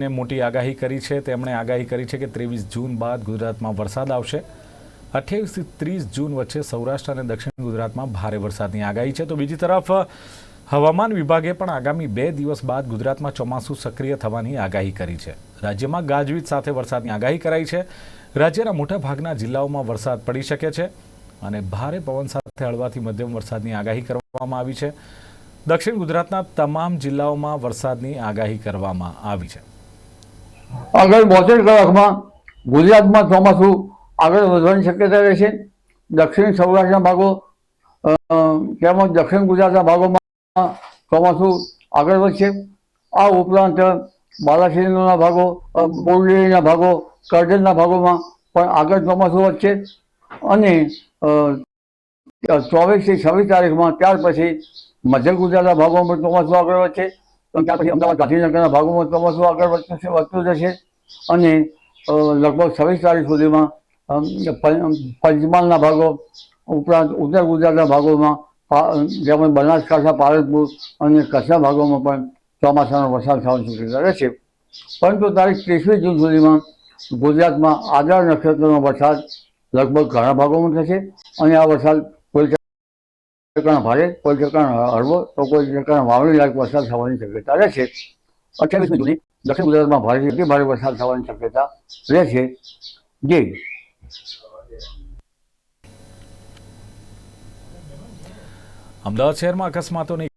ને મોટી આગાહી કરી છે. તેમણે આગાહી કરી છે કે ત્રેવીસ જૂન બાદ ગુજરાતમાં વરસાદ આવશે. અઠ્યાવીસથી ત્રીસ જૂન વચ્ચે સૌરાષ્ટ્ર અને દક્ષિણ ગુજરાતમાં ભારે વરસાદની આગાહી છે. તો બીજી તરફ, હવામાન વિભાગે પણ આગામી બે દિવસ બાદ ગુજરાતમાં ચોમાસું સક્રિય થવાની આગાહી કરી છે. રાજ્યમાં ગાજવીજ સાથે વરસાદની આગાહી કરાઈ છે. રાજ્યના મોટાભાગના જિલ્લાઓમાં વરસાદ પડી શકે છે અને ભારે પવન સાથે હળવાથી મધ્યમ વરસાદની આગાહી કરવામાં આવી છે. દક્ષિણ ગુજરાતના તમામ જિલ્લાઓમાં વરસાદની આગાહી કરવામાં આવી છે. આગળ બોતેર કલાકમાં ગુજરાતમાં ચોમાસું આગળ વધવાની શક્યતા રહેશે. દક્ષિણ સૌરાષ્ટ્રના ભાગો તેમજ દક્ષિણ ગુજરાતના ભાગોમાં ચોમાસું આગળ વધશે. આ ઉપરાંત બાલાસિંહના ભાગો અ, બોરડેલીના ભાગો કરજણના ભાગોમાં પણ આગળ ચોમાસું વધશે. અને ચોવીસથી છવ્વીસ તારીખમાં ત્યાર પછી મધ્ય ગુજરાતના ભાગોમાં ચોમાસું આગળ વધશે. ત્યાર પછી અમદાવાદ ગાંધીનગરના ભાગોમાં ચોમાસું આગળ વધશે વધતું જશે અને લગભગ છવ્વીસ તારીખ સુધીમાં પંચમહાલના ભાગો, ઉપરાંત ઉત્તર ગુજરાતના ભાગોમાં જેમાં બનાસકાંઠા પાલનપુર અને કચ્છના ભાગોમાં પણ ચોમાસાનો વરસાદ થવાની શક્યતા રહેશે. પરંતુ તારીખ ત્રીસમી જૂન સુધીમાં ગુજરાતમાં આદર નક્ષત્રનો વરસાદ લગભગ ઘણા ભાગોમાં થશે અને આ વરસાદ ઠેકાણા ભારે, કોઈ ઠેકાણા હળવો, તો કોઈ ઠેકાણા વાવણી લાયક વરસાદ થવાની શક્યતા રહેશે અઠ્યાવીસમી જૂને દક્ષિણ ગુજરાતમાં ભારે અતિ ભારે વરસાદ થવાની શક્યતા રહેશે જે અમદાવાદ શહેરમાં અકસ્માતોની